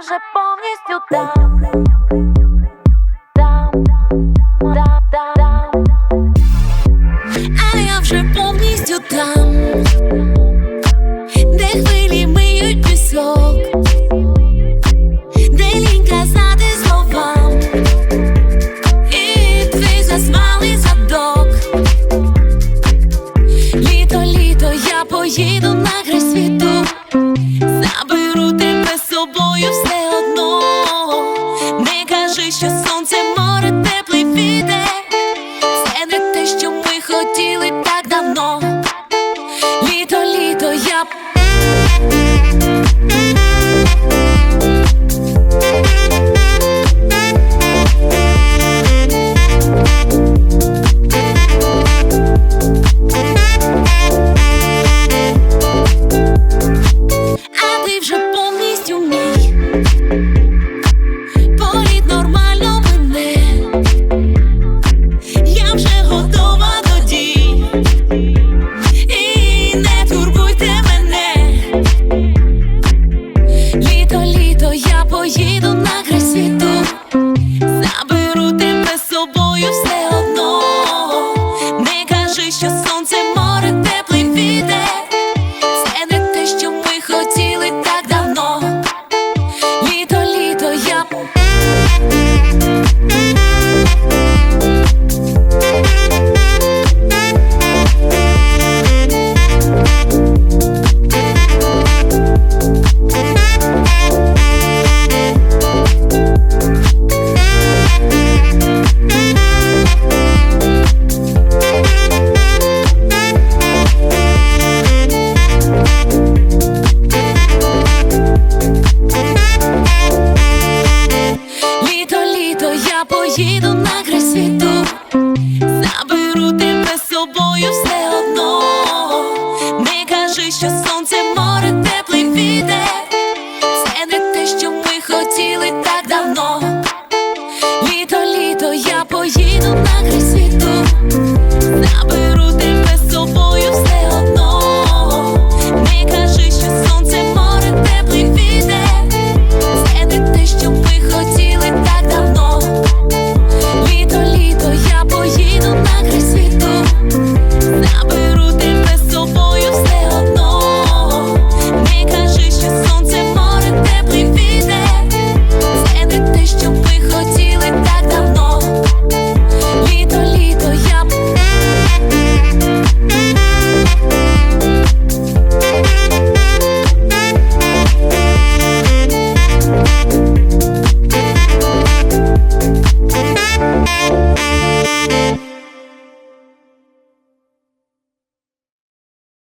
вже повністю там. Там. А я вже повністю там, де хвилі миють пісок, де лінь казати словам, і твій засмалий задок. Літо, літо, я поїду на гри. мною все одно, не кажи, що сонце море теплий піде, це не те, що ми хотіли так давно. Літо, літо я. Пиши, що сонце море теплий віде. Música